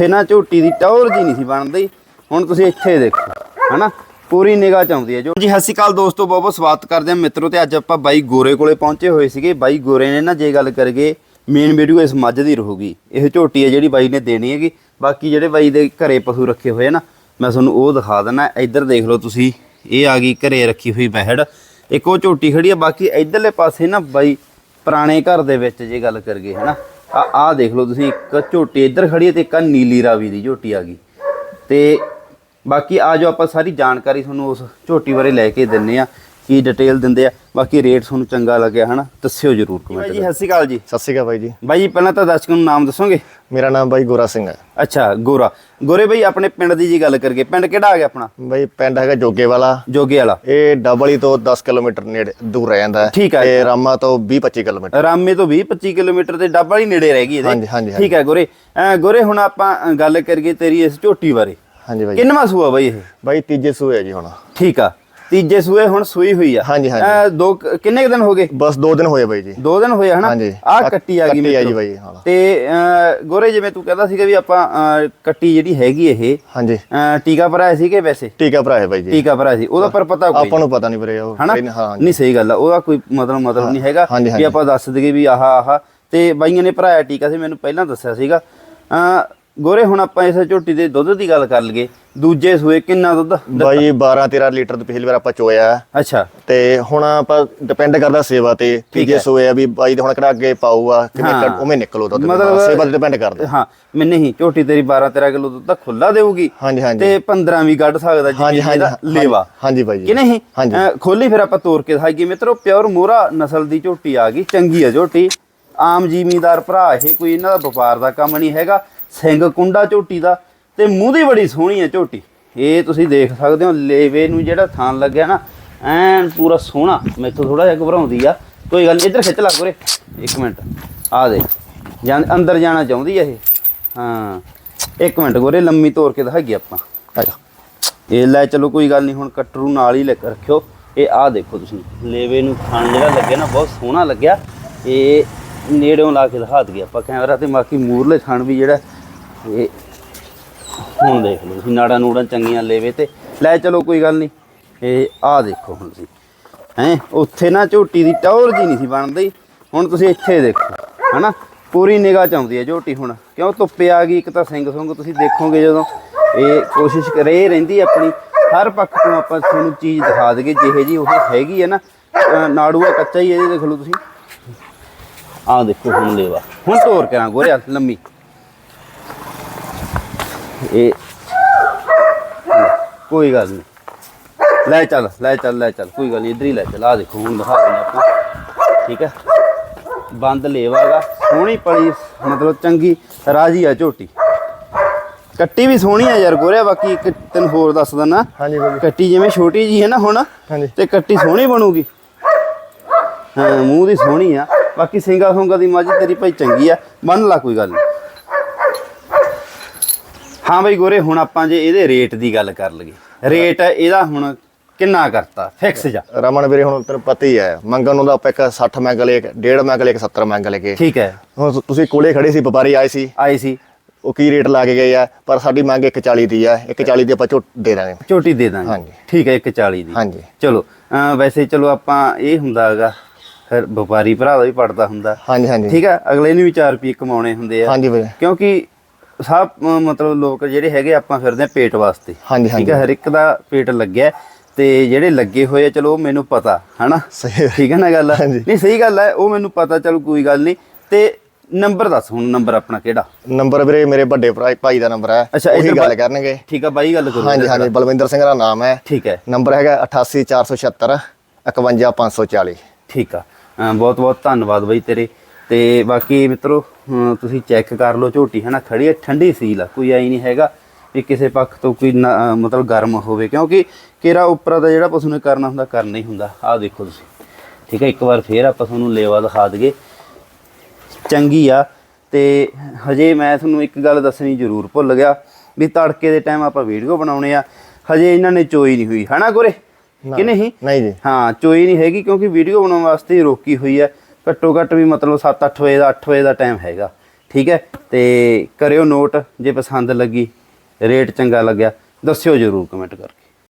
ਉੱਥੇ ਨਾ ਝੋਟੀ ਦੀ ਟੌਰ ਜੀ ਨਹੀਂ ਸੀ ਬਣਦੀ। ਹੁਣ ਤੁਸੀਂ ਇੱਥੇ ਦੇਖੋ, ਹਨਾ? ਪੂਰੀ ਨਿਗਾਹ ਚ ਆਉਂਦੀ ਹੈ। ਜੋ ਜੀ, ਸਤਿ ਸ਼੍ਰੀ ਅਕਾਲ ਦੋਸਤੋ, ਬਹੁਤ ਬਹੁਤ ਸਵਾਗਤ ਕਰਦੇ ਹਾਂ ਮਿੱਤਰੋ ਤੇ ਅੱਜ ਆਪਾਂ ਬਾਈ ਗੋਰੇ ਕੋਲੇ ਪਹੁੰਚੇ ਹੋਏ ਸੀਗੇ। ਬਾਈ ਗੋਰੇ ਨੇ ਨਾ ਜੇ ਗੱਲ ਕਰਗੇ ਮੇਨ ਵੀਡੀਓ ਇਸ ਮੱਝ ਦੀ ਰਹੂਗੀ। ਇਹ ਝੋਟੀ ਹੈ ਜਿਹੜੀ ਬਾਈ ਨੇ ਦੇਣੀ ਹੈਗੀ। ਬਾਕੀ ਜਿਹੜੇ ਬਾਈ ਦੇ ਘਰੇ ਪਸ਼ੂ ਰੱਖੇ ਹੋਏ ਆ ਨਾ, ਮੈਂ ਤੁਹਾਨੂੰ ਉਹ ਦਿਖਾ ਦਿੰਦਾ। ਇੱਧਰ ਦੇਖ ਲਓ ਤੁਸੀਂ, ਇਹ ਆ ਗਈ ਘਰੇ ਰੱਖੀ ਹੋਈ ਬਹਿੜ। ਇੱਕ ਉਹ ਝੋਟੀ ਖੜੀ ਆ। ਬਾਕੀ ਇੱਧਰਲੇ ਪਾਸੇ ਨਾ ਬਾਈ ਪੁਰਾਣੇ ਘਰ ਦੇ ਵਿੱਚ ਜੇ ਗੱਲ ਕਰਗੇ ਹਨਾ? ਆ ਆ ਦੇਖ ਲਓ ਤੁਸੀਂ, ਇੱਕ ਝੋਟੀ ਇੱਧਰ ਖੜੀ ਹੈ ਤੇ ਇੱਕ ਆਹ ਨੀਲੀ ਰਾਵੀ ਦੀ ਝੋਟੀ ਆ ਗਈ। ਤੇ ਬਾਕੀ ਆ ਜੋ ਆਪਾਂ ਸਾਰੀ ਜਾਣਕਾਰੀ ਤੁਹਾਨੂੰ ਉਸ ਝੋਟੀ ਬਾਰੇ ਲੈ ਕੇ ਦਿੰਨੇ ਆ ਕੀ ਡਿਟੇਲ ਦਿੰਦੇ ਆ ਬਾਕੀ ਰੇਟ ਤੁਹਾਨੂੰ ਚੰਗਾ ਲੱਗਿਆ ਹਨਾ ਦੱਸਿਓ ਜਰੂਰ ਕਮੈਂਟ ਜੀ ਸਤਿ ਸ਼੍ਰੀ ਅਕਾਲ ਜੀ। ਸਤਿ ਸ਼੍ਰੀ ਅਕਾਲ ਬਾਈ ਜੀ। ਬਾਈ ਜੀ ਪਹਿਲਾਂ ਤਾਂ ਦਰਸ਼ਕਾਂ ਨੂੰ ਨਾਮ ਦੱਸੋਗੇ? ਮੇਰਾ ਨਾਮ ਬਾਈ ਗੋਰਾ ਸਿੰਘ ਹੈ। ਅੱਛਾ ਗੋਰਾ। ਗੋਰੇ ਬਾਈ ਆਪਣੇ ਪਿੰਡ ਦੀ ਜੀ ਗੱਲ ਕਰਗੇ ਪਿੰਡ ਕਿਹੜਾ ਆ ਗਿਆ ਆਪਣਾ? ਬਾਈ ਪਿੰਡ ਹੈਗਾ ਜੋਗੇ ਵਾਲਾ ਜੋਗੇ ਵਾਲਾ। ਇਹ ਡਬਲੀ ਤੋਂ 10 ਕਿਲੋਮੀਟਰ ਨੇੜੇ ਦੂਰ ਰਹਿ ਜਾਂਦਾ ਹੈ। ਠੀਕ ਹੈ। ਤੇ ਰਾਮਾ ਤੋਂ 20 25 ਕਿਲੋਮੀਟਰ। ਰਾਮੇ ਤੋਂ 20 25 ਕਿਲੋਮੀਟਰ ਤੇ ਡੱਬਾ ਹੀ ਨੇੜੇ ਰਹਿ ਗਈ ਇਹਦੇ। ਹਾਂਜੀ, ਹਾਂਜੀ, ਠੀਕ ਹੈ ਗੋਰੇ। ਗੋਰੇ ਹੁਣ ਆਪਾਂ ਗੱਲ ਕਰੀਏ ਤੇਰੀ ਇਸ ਝੋਟੀ ਬਾਰੇ। ਹਾਂਜੀ ਬਾਈ ਕਿੰਨਵਾਂ ਸੂਆ ਬਾਈ ਇਹ? ਬਾਈ ਤੀਜੇ ਸੂਏ ਹੈ ਜੀ ਹੁਣ। ਠੀਕ ਆ। ਤੀਜੇ ਸੂਏ ਹੁਣ ਸੂਈ ਹੋਈ ਆ। ਹਾਂਜੀ, ਹਾਂਜੀ। ਦੋ ਕੁ- ਕਿੰਨੇ ਕੁ ਦਿਨ ਹੋ ਗਏ? ਬਸ 2 ਦਿਨ ਹੋਏ ਬਾਈ ਜੀ। ਦੋ ਦਿਨ ਹੋਏ ਹਨਾ। ਆ ਕੱਟੀ ਆ ਗਈ ਕੱਟੀ ਆ। ਬਾਈ, ਹਾਂ। ਤੇ ਗੋਰੇ ਜਿਵੇਂ ਤੂੰ ਕਹਿੰਦਾ ਸੀਗਾ ਵੀ ਆਪਾਂ ਕੱਟੀ ਜਿਹੜੀ ਹੈਗੀ ਇਹ ਹਾਂਜੀ। ਟੀਕਾ ਭਰਾਇਆ ਸੀ ਕਿ ਵੈਸੇ? ਟੀਕਾ ਭਰਾ ਹੈ ਬਾਈ ਜੀ। ਟੀਕਾ ਭਰਾਇਆ ਸੀ। ਉਹਦਾ ਪਰ ਪਤਾ ਕੋਈ ਆਪਾਂ ਨੂੰ ਪਤਾ ਨਹੀਂ ਵੀਰੇ ਉਹ ਹਨਾ? ਨਹੀਂ, ਹਾਂ ਨਹੀਂ ਸਹੀ ਗੱਲ ਆ। ਉਹਦਾ ਕੋਈ ਮਤਲਬ ਮਤਲਬ ਨਹੀਂ ਹੈਗਾ ਹਾਂਜੀ। ਆਪਾਂ ਦੱਸ ਦਈਏ ਵੀ ਆਹ ਆਹ। ਤੇ ਬਾਈਆਂ ਨੇ ਭਰਾਇਆ ਟੀਕਾ ਸੀ ਮੈਨੂੰ ਪਹਿਲਾਂ ਦੱਸਿਆ ਸੀਗਾ। ਗੋਰੇ ਹੁਣ ਆਪਾਂ ਇਸ ਝੋਟੀ ਦੇ ਦੁੱਧ ਦੀ ਗੱਲ ਕਰ ਲਈਏ। ਦੂਜੇ ਸੂਏ ਕਿੰਨਾ ਦੁੱਧ ਬਾਈ 12 13 ਲੀਟਰ ਤੋਂ ਪਿਛਲੀ ਵਾਰ ਆਪਾਂ ਚੋਇਆ। ਅੱਛਾ। ਤੇ ਹੁਣ ਆਪਾਂ ਡਿਪੈਂਡ ਕਰਦਾ ਸੇਵਾ ਤੇ ਤੀਜੇ ਸੂਏ ਆ ਵੀ ਬਾਈ ਦੇ ਹੁਣ ਕਿਹੜਾ ਅੱਗੇ ਪਾਊਗਾ ਕਿਵੇਂ ਉਵੇਂ ਨਿਕਲੋ ਦੁੱਧ ਸੇਵਾ ਤੇ ਡਿਪੈਂਡ ਕਰਦਾ। ਹਾਂ ਮੈਂ ਨਹੀਂ ਝੋਟੀ ਤੇਰੀ 12 13 ਕਿਲੋ ਦੁੱਧ ਤਾਂ ਖੁੱਲਾ ਦੇਊਗੀ। ਹਾਂਜੀ ਹਾਂਜੀ। ਤੇ 15 ਵੀ ਕੱਢ ਸਕਦਾ ਜਿਵੇਂ ਇਹਦਾ ਲੇਵਾ। ਹਾਂਜੀ ਬਾਈ ਜੀ। ਕਿ ਨਹੀਂ? ਖੋਲੀ ਫਿਰ ਆਪਾਂ ਤੋੜ ਕੇ ਦਿਖਾਈਏ। ਮਿੱਤਰੋ ਪਿਓਰ ਮੋਰਾ ਨਸਲ ਦੀ ਝੋਟੀ ਆ ਗਈ ਚੰਗੀ ਆ ਝੋਟੀ। ਆਮ ਜ਼ਿਮੀਂਦਾਰ ਭਰਾ ਇਹ ਕੋਈ ਇਹਨਾਂ ਦਾ ਵਪਾਰ ਦਾ ਕੰਮ ਨਹੀਂ ਹੈਗਾ। ਸਿੰਘ ਕੁੰਡਾ ਝੋਟੀ ਦਾ ਤੇ ਮੂੰਹ ਦੀ ਬੜੀ ਸੋਹਣੀ ਹੈ ਝੋਟੀ। ਇਹ ਤੁਸੀਂ ਦੇਖ ਸਕਦੇ ਹੋ, ਲੇਵੇ ਨੂੰ ਜਿਹੜਾ ਥਾਂ ਲੱਗਿਆ ਨਾ, ਐਨ ਪੂਰਾ ਸੋਹਣਾ। ਮੈਥੋਂ ਥੋੜਾ ਜਿਹਾ ਘਬਰਾਉਂਦੀ ਆ। ਕੋਈ ਗੱਲ ਨਹੀਂ ਇੱਧਰ ਖਿੱਚ ਲਾ ਕੋਰੇ ਇੱਕ ਮਿੰਟ। ਆ ਦੇ ਜਾਂ ਅੰਦਰ ਜਾਣਾ ਚਾਹੁੰਦੀ ਆ ਇਹ। ਹਾਂ, ਇੱਕ ਮਿੰਟ ਗੋਰੇ, ਲੰਮੀ ਤੋਰ ਕੇ ਦਿਖਾਈਏ ਆਪਾਂ। ਅੱਛਾ ਇਹ ਲੈ ਚਲੋ, ਕੋਈ ਗੱਲ ਨਹੀਂ ਹੁਣ ਕਟਰੂ ਨਾਲ ਹੀ ਲੈ ਕੇ ਰੱਖਿਓ। ਇਹ ਆਹ ਦੇਖੋ ਤੁਸੀਂ, ਲੇਵੇ ਨੂੰ ਖਾਣ ਜਿਹੜਾ ਲੱਗਿਆ ਨਾ, ਬਹੁਤ ਸੋਹਣਾ ਲੱਗਿਆ। ਇਹ ਨੇੜੋਂ ਲਾ ਕੇ ਦਿਖਾ ਦਈਏ ਆਪਾਂ ਕੈਮਰਾ ਤੇ, ਬਾਕੀ ਮੂਰਲੇ ਥਣ ਵੀ ਜਿਹੜਾ ਇਹ ਹੁਣ ਦੇਖ ਲਓ ਤੁਸੀਂ ਨਾੜਾਂ ਨੂੜਾਂ ਚੰਗੀਆਂ ਲੇਵੇ ਤੇ। ਲੈ ਚਲੋ ਕੋਈ ਗੱਲ ਨਹੀਂ ਇਹ ਆਹ ਦੇਖੋ ਹੁਣ ਤੁਸੀਂ। ਹੈ ਉੱਥੇ ਨਾ ਝੋਟੀ ਦੀ ਟੌਰ ਜੀ ਨਹੀਂ ਸੀ ਬਣਦੀ। ਹੁਣ ਤੁਸੀਂ ਇੱਥੇ ਦੇਖੋ ਹਨਾ? ਪੂਰੀ ਨਿਗਾਹ ਚ ਆਉਂਦੀ ਹੈ ਝੋਟੀ ਹੁਣ। ਕਿਉਂ ਧੁੱਪੇ ਆ ਗਈ ਇੱਕ ਤਾਂ ਸਿੰਘ ਸੁੰਗ ਤੁਸੀਂ ਦੇਖੋਗੇ ਜਦੋਂ। ਇਹ ਕੋਸ਼ਿਸ਼ ਕਰੇ ਰਹਿੰਦੀ ਆਪਣੀ। ਹਰ ਪੱਖ ਤੋਂ ਆਪਾਂ ਤੁਹਾਨੂੰ ਚੀਜ਼ ਦਿਖਾ ਦਈਏ ਜਿਹੇ ਜੀ ਉਹ ਹੈਗੀ ਹੈ ਨਾ। ਅਹ ਨਾੜੂਆ ਕੱਚਾ ਹੀ ਹੈ, ਇਹ ਦੇਖ ਲਓ ਤੁਸੀਂ। ਆਹ ਦੇਖੋ ਹੁਣ ਲੇਵਾ। ਹੁਣ ਤੋਰ ਕਰਾਂ ਗੋਰਿਆ ਲੰਮੀ। ਇਹ ਕੋਈ ਗੱਲ ਨਹੀਂ ਲੈ ਚੱਲ ਲੈ ਚੱਲ ਲੈ ਚੱਲ ਕੋਈ ਗੱਲ ਨਹੀਂ ਇੱਧਰ ਹੀ ਲੈ ਚੱਲ। ਆ ਦੇਖੋ ਹੁਣ ਦਿਖਾ ਦਿੰਦੇ ਆਪਾਂ। ਠੀਕ ਹੈ? ਬੰਦ ਲੇਵਾਗਾ ਸੋਹਣੀ ਪਲੀ ਮਤਲਬ ਚੰਗੀ ਰਾਜੀ ਆ ਝੋਟੀ। ਕੱਟੀ ਵੀ ਸੋਹਣੀ ਆ ਯਾਰ ਗੋਰਿਆ ਬਾਕੀ ਇੱਕ ਤੈਨੂੰ ਹੋਰ ਦੱਸ ਦਿੰਦਾ ਹਾਂਜੀ ਬਾਈ। ਕੱਟੀ ਜਿਵੇਂ ਛੋਟੀ ਜੀ ਹੈ ਨਾ ਹੁਣ ਤੇ ਕੱਟੀ ਸੋਹਣੀ ਬਣੂਗੀ। ਹਾਂ ਮੂੰਹ ਦੀ ਸੋਹਣੀ ਆ। ਬਾਕੀ ਸਿੰਗਾ ਸੁੰਗਾ ਦੀ ਮੱਝ ਤੇਰੀ ਭਾਈ ਚੰਗੀ ਆ। ਮੰਨ ਲਾ ਕੋਈ ਗੱਲ ਨਹੀਂ ਹਾਂ ਬਈ ਗੋਰੇ ਹੁਣ ਆਪਾਂ ਜੇ ਇਹਦੇ ਰੇਟ ਦੀ ਗੱਲ ਕਰ ਲਈਏ। ਰੇਟ ਇਹਦਾ ਹੁਣ ਕਿੰਨਾ ਕਰਤਾ? ਫਿਕਸ ਜਾ। ਰਮਨ ਵੀਰੇ ਹੁਣ ਤੈਨੂੰ ਪਤਾ ਹੀ ਹੈ ਮੰਗਣ ਨੂੰ ਦਾ ਆਪਾਂ ਇੱਕ 60 ਮੰਗ ਲਏ ਇੱਕ 1.5 ਮੰਗ ਲਏ ਇੱਕ 70 ਮੰਗ ਲਏ ਕੇ। ਠੀਕ ਹੈ। ਹੁਣ ਤੁਸੀਂ ਕੋਲੇ ਖੜੇ ਸੀ ਵਪਾਰੀ ਆਏ ਸੀ। ਆਈ ਸੀ। ਉਹ ਕੀ ਰੇਟ ਲਾ ਕੇ ਗਏ ਆ? ਪਰ ਸਾਡੀ ਮੰਗ 140 ਦੀ ਆ। 140 ਦੀ ਆਪਾਂ ਝੋਟ ਦੇ ਦਾਂਗੇ। ਝੋਟੀ ਦੇ ਦਾਂਗੇ। ਹਾਂਜੀ। ਠੀਕ ਹੈ 140 ਦੀ। ਹਾਂਜੀ। ਚਲੋ ਵੈਸੇ ਚਲੋ ਆਪਾਂ ਇਹ ਹੁੰਦਾ ਹੈਗਾ ਫਿਰ ਵਪਾਰੀ ਭਰਾ ਦਾ ਵੀ ਪੜਦਾ ਹੁੰਦਾ। ਹਾਂਜੀ ਹਾਂਜੀ। ਠੀਕ ਹੈ ਅਗਲੇ ਨੂੰ ਵੀ 4 ਰੁਪਏ ਕਮਾਉਣੇ ਹੁੰਦੇ ਆ। ਹਾਂਜੀ ਵੀਰੇ। ਕਿਉਂਕਿ ਸਭ ਮਤਲਬ ਲੋਕ ਜਿਹੜੇ ਹੈਗੇ ਆਪਾਂ ਫਿਰਦੇ ਆ ਪੇਟ ਵਾਸਤੇ। ਹਾਂਜੀ ਠੀਕ ਹੈ ਹਰ ਇੱਕ ਦਾ ਪੇਟ ਲੱਗਿਆ ਹੈ ਤੇ ਜਿਹੜੇ ਲੱਗੇ ਹੋਏ ਆ ਚਲੋ ਉਹ ਮੈਨੂੰ ਪਤਾ ਹਨਾ? ਸਹੀ ਠੀਕ ਹੈ ਨਾ ਗੱਲ? ਹਾਂਜੀ। ਨਹੀਂ ਸਹੀ ਗੱਲ ਹੈ ਉਹ ਮੈਨੂੰ ਪਤਾ ਚਲੋ ਕੋਈ ਗੱਲ ਨਹੀਂ। ਤੇ ਨੰਬਰ ਦੱਸ ਹੁਣ ਨੰਬਰ ਆਪਣਾ ਕਿਹੜਾ? ਨੰਬਰ ਵੀਰੇ ਮੇਰੇ ਵੱਡੇ ਭਰਾ ਭਾਈ ਦਾ ਨੰਬਰ ਹੈ। ਅੱਛਾ, ਉਹੀ ਇੱਧਰ ਗੱਲ ਬਾ- ਕਰਨਗੇ। ਠੀਕ ਆ ਬਾਈ ਗੱਲ ਕਰੋ ਹਾਂਜੀ ਹਾਂਜੀ ਬਲਵਿੰਦਰ ਸਿੰਘ ਦਾ ਨਾਮ ਹੈ। ਠੀਕ ਹੈ। ਨੰਬਰ ਹੈਗਾ 88476 51540 ਠੀਕ ਆ। ਬਹੁਤ ਬਹੁਤ ਧੰਨਵਾਦ ਬਾਈ ਤੇਰੇ। ਤੇ ਬਾਕੀ ਮਿੱਤਰੋ ਤੁਸੀਂ ਚੈੱਕ ਕਰ ਲਓ ਝੋਟੀ ਹੈ ਨਾ ਖੜੀ ਹੈ ਠੰਡੀ ਸੀਲ ਆ ਕੋਈ ਆਈ ਨਹੀਂ ਹੈਗਾ ਵੀ ਕਿਸੇ ਪੱਖ ਤੋਂ ਕੋਈ ਮਤਲਬ ਗਰਮ ਹੋਵੇ ਕਿਉਂਕਿ ਕੇਰਾ ਉੱਪਰ ਦਾ ਜਿਹੜਾ ਪਸ਼ੂ ਨੇ ਕਰਨਾ ਹੁੰਦਾ ਕਰਨਾ ਹੀ ਹੁੰਦਾ। ਆਹ ਦੇਖੋ ਤੁਸੀਂ। ਠੀਕ ਹੈ ਇੱਕ ਵਾਰ ਫੇਰ ਆਪਾਂ ਤੁਹਾਨੂੰ ਲੇਵਾ ਦਿਖਾ ਦਈਏ। ਚੰਗੀ ਆ ਤੇ ਹਜੇ ਮੈਂ ਤੁਹਾਨੂੰ ਇੱਕ ਗੱਲ ਦੱਸਣੀ ਜ਼ਰੂਰ ਭੁੱਲ ਗਿਆ ਵੀ ਤੜਕੇ ਦੇ ਟਾਈਮ ਆਪਾਂ ਵੀਡੀਓ ਬਣਾਉਣੇ ਆ। ਹਜੇ ਇਹਨਾਂ ਨੇ ਚੋਈ ਨਹੀਂ ਹੋਈ। ਹਨਾ ਗੁਰੇ ਕਿ ਨਹੀਂ? ਨਹੀਂ ਜੀ। ਹਾਂ ਚੋਈ ਨਹੀਂ ਹੈਗੀ ਕਿਉਂਕਿ ਵੀਡੀਓ ਬਣਾਉਣ ਵਾਸਤੇ ਰੋਕੀ ਹੋਈ ਹੈ ਘੱਟੋ ਘੱਟ ਵੀ ਮਤਲਬ 7-8 ਵਜੇ ਦਾ 8 ਵਜੇ ਦਾ ਟਾਈਮ ਹੈਗਾ। ਠੀਕ ਹੈ? ਤੇ ਕਰਿਓ ਨੋਟ ਜੇ ਪਸੰਦ ਲੱਗੀ ਰੇਟ ਚੰਗਾ ਲੱਗਿਆ, ਦੱਸਿਓ ਜਰੂਰ ਕਮੈਂਟ ਕਰਕੇ।